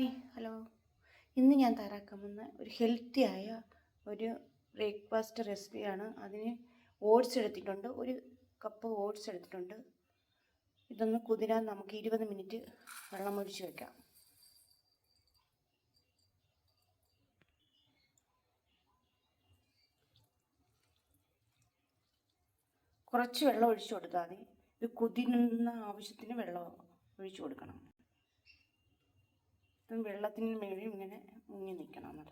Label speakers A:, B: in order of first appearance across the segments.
A: Hi hello. ഇന്ന് ഞാൻ തയ്യാറാക്കാൻ പോകുന്ന ഒരു ഹെൽത്തി ആയ ഒരു ബ്രേക്ക്ഫാസ്റ്റ് റെസിപ്പിയാണ്. അതിന് ഓട്സ് എടുത്തിട്ടുണ്ട്. ഒരു കപ്പ് ഓട്സ് എടുത്തിട്ടുണ്ട്. ഇതൊന്ന് കുതിരാൻ നമുക്ക് ഇരുപത് മിനിറ്റ് വെള്ളം ഒഴിച്ച് വെക്കാം. കുറച്ച് വെള്ളം ഒഴിച്ചു കൊടുത്താൽ മതി. ഇത് കുതിരുന്ന ആവശ്യത്തിന് വെള്ളം ഒഴിച്ചു കൊടുക്കണം. ഇത് വെള്ളത്തിന് മേളിൽ ഇങ്ങനെ മുങ്ങി നിൽക്കണം നമ്മൾ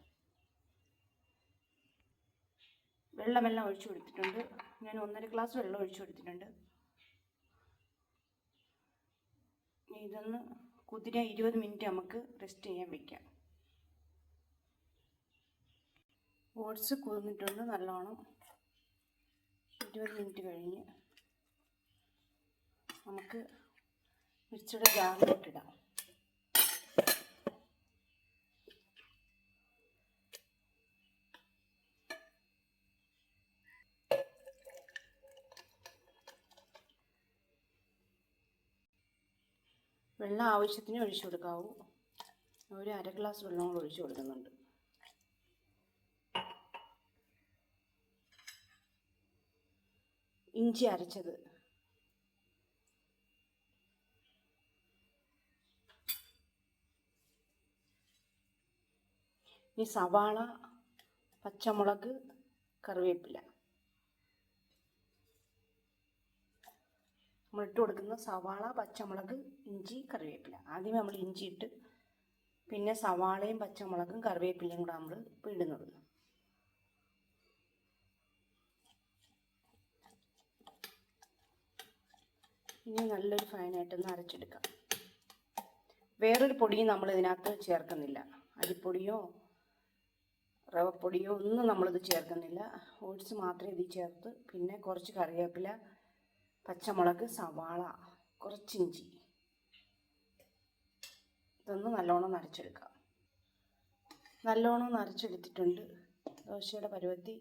A: വെള്ളമെല്ലാം ഒഴിച്ചു കൊടുത്തിട്ടുണ്ട്. ഞാൻ ഒന്നര ഗ്ലാസ് വെള്ളം ഒഴിച്ചു കൊടുത്തിട്ടുണ്ട്. ഇതൊന്ന് കുതിര ഇരുപത് മിനിറ്റ് നമുക്ക് റെസ്റ്റ് ചെയ്യാൻ വെക്കാം. ഓട്സ് കുതിർന്നിട്ടുണ്ട് നല്ലോണം. ഇരുപത് മിനിറ്റ് കഴിഞ്ഞ് നമുക്ക് മിക്സിയുടെ ജാറിലോട്ടിടാം വെള്ളം ആവശ്യത്തിന് ഒഴിച്ചു കൊടുക്കാവൂ. ഒരു അര ഗ്ലാസ് വെള്ളം കൂടെ ഒഴിച്ചു കൊടുക്കുന്നുണ്ട്. ഇഞ്ചി അരച്ചത്. ഇനി സവാള പച്ചമുളക് കറിവേപ്പില. നമ്മൾ ഇട്ട് കൊടുക്കുന്ന സവാള പച്ചമുളക് ഇഞ്ചി കറിവേപ്പില. ആദ്യം നമ്മൾ ഇഞ്ചി ഇട്ട് പിന്നെ സവാളയും പച്ചമുളകും കറിവേപ്പിലയും കൂടെ നമ്മൾ ഇപ്പോൾ ഇടുന്നത്. ഇനി നല്ലൊരു ഫൈനായിട്ടൊന്ന് അരച്ചെടുക്കാം. വേറൊരു പൊടിയും നമ്മൾ ഇതിനകത്ത് ചേർക്കുന്നില്ല. അരിപ്പൊടിയോ റവപ്പൊടിയോ ഒന്നും നമ്മളിത് ചേർക്കുന്നില്ല. ഓട്സ് മാത്രമേ ഇതിൽ ചേർത്ത് പിന്നെ കുറച്ച് കറിവേപ്പില പച്ചമുളക് സവാള കുറച്ചിഞ്ചി ഇതൊന്ന് നല്ലോണം നരച്ചെടുക്കാം. നല്ലോണം നരച്ചെടുത്തിട്ടുണ്ട്. ദോശയുടെ പരുവത്തി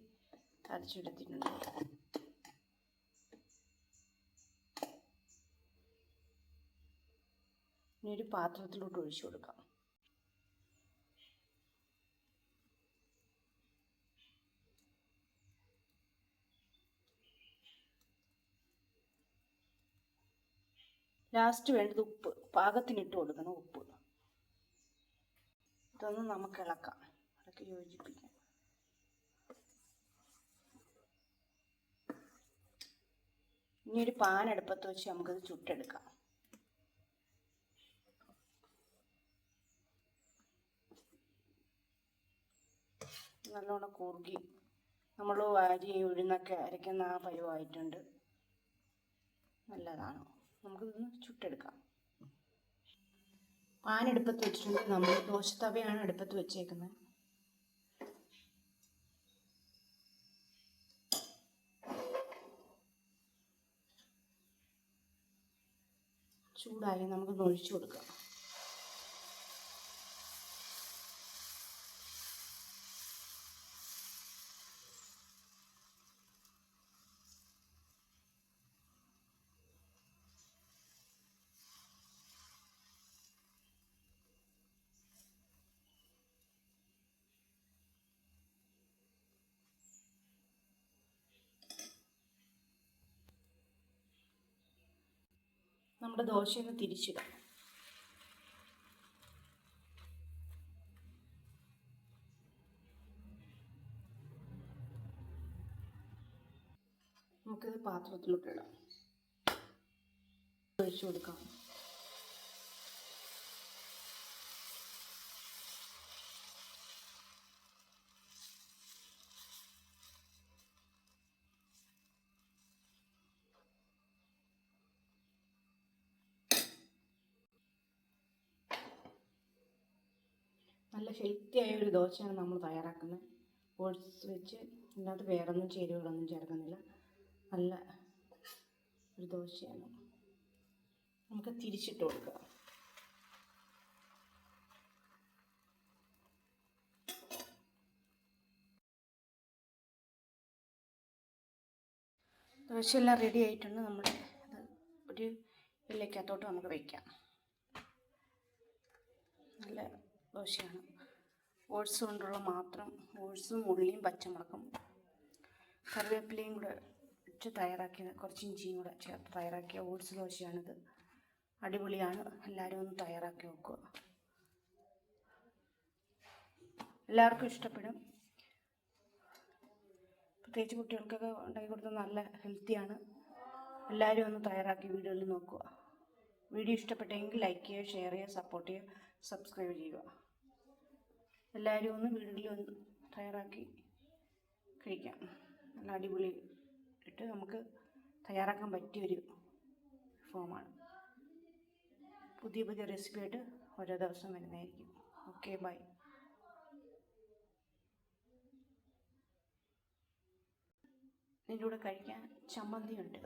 A: അരച്ചെടുത്തിട്ടുണ്ട് ഇനി ഒരു പാത്രത്തിലോട്ട് ഒഴിച്ചു കൊടുക്കാം. ലാസ്റ്റ് വേണ്ടത് ഉപ്പ്. പാകത്തിനിട്ട് കൊടുക്കണം ഉപ്പ്. ഇതൊന്ന് നമുക്ക് ഇളക്കാം. ഇളക്കി യോജിപ്പിക്കാം. ഇനി ഒരു പാൻ അടുപ്പത്ത് വെച്ച് നമുക്കത് ചുട്ടെടുക്കാം. നല്ലോണം കുറുകി നമ്മൾ വാരി ഉഴുന്നൊക്കെ അരയ്ക്കുന്ന ആ പരിവായിട്ടുണ്ട്. നല്ലതാണ്. നമുക്കിതൊന്ന് ചുട്ടെടുക്കാം. പാൻ അടുപ്പത്ത് വെച്ചിട്ടുണ്ട്. നമ്മൾ ദോശത്തവയാണ് അടുപ്പത്ത് വെച്ചേക്കുന്നത്. ചൂടായി നമുക്ക് ഒഴിച്ചു കൊടുക്കാം. നമ്മുടെ ദോശയൊന്ന് തിരിച്ചിടാം നമുക്കിത് പാത്രത്തിലോട്ട് ഇടാം. ഒഴിച്ചു കൊടുക്കാം. നല്ല ഹെൽത്തിയായ ഒരു ദോശയാണ് നമ്മൾ തയ്യാറാക്കുന്നത്. ഓട്സ് വെച്ച് ഇതിനകത്ത് വേറൊന്നും ചേരുവകളൊന്നും ചേർക്കുന്നില്ല. നല്ല ഒരു ദോശയാണ്. നമുക്ക് തിരിച്ചിട്ട് കൊടുക്കുക ദോശയെല്ലാം റെഡി ആയിട്ടുണ്ട്. നമ്മൾ അത് ഒരു ഇലക്കകത്തോട്ട് നമുക്ക് വയ്ക്കാം നല്ല ദോശയാണ്. ഓട്സ് കൊണ്ടുള്ള മാത്രം ഓട്സും ഉള്ളിയും പച്ചമുളകും. കറിവേപ്പിലയും കൂടെ ഇട്ട് തയ്യാറാക്കിയ കുറച്ച് ഇഞ്ചിയും കൂടെ ചേർത്ത് തയ്യാറാക്കിയ ഓട്സ് ദോശയാണിത്. അടിപൊളിയാണ്. എല്ലാവരും ഒന്ന് തയ്യാറാക്കി നോക്കുക. എല്ലാവർക്കും ഇഷ്ടപ്പെടും. പ്രത്യേകിച്ച് കുട്ടികൾക്കൊക്കെ ഉണ്ടാക്കി കൊടുത്താൽ നല്ല ഹെൽത്തിയാണ്. എല്ലാവരും ഒന്ന് തയ്യാറാക്കി വീഡിയോയിൽ നോക്കുക. വീഡിയോ ഇഷ്ടപ്പെട്ടെങ്കിൽ ലൈക്ക് ചെയ്യുക ഷെയർ ചെയ്യുക സപ്പോർട്ട് ചെയ്യുക സബ്സ്ക്രൈബ് ചെയ്യുക. എല്ലാവരും ഒന്ന് വീടുകളിൽ ഒന്ന് തയ്യാറാക്കി കഴിക്കാം. നല്ല അടിപൊളി ഇട്ട് നമുക്ക് തയ്യാറാക്കാൻ പറ്റിയൊരു ഫോമാണ് പുതിയ പുതിയ റെസിപ്പി ആയിട്ട് ഓരോ ദിവസം വരുന്നതായിരിക്കും. ഓക്കെ ബൈ ഇതിന്റെ കൂടെ കഴിക്കാൻ ചമ്മന്തി ഉണ്ട്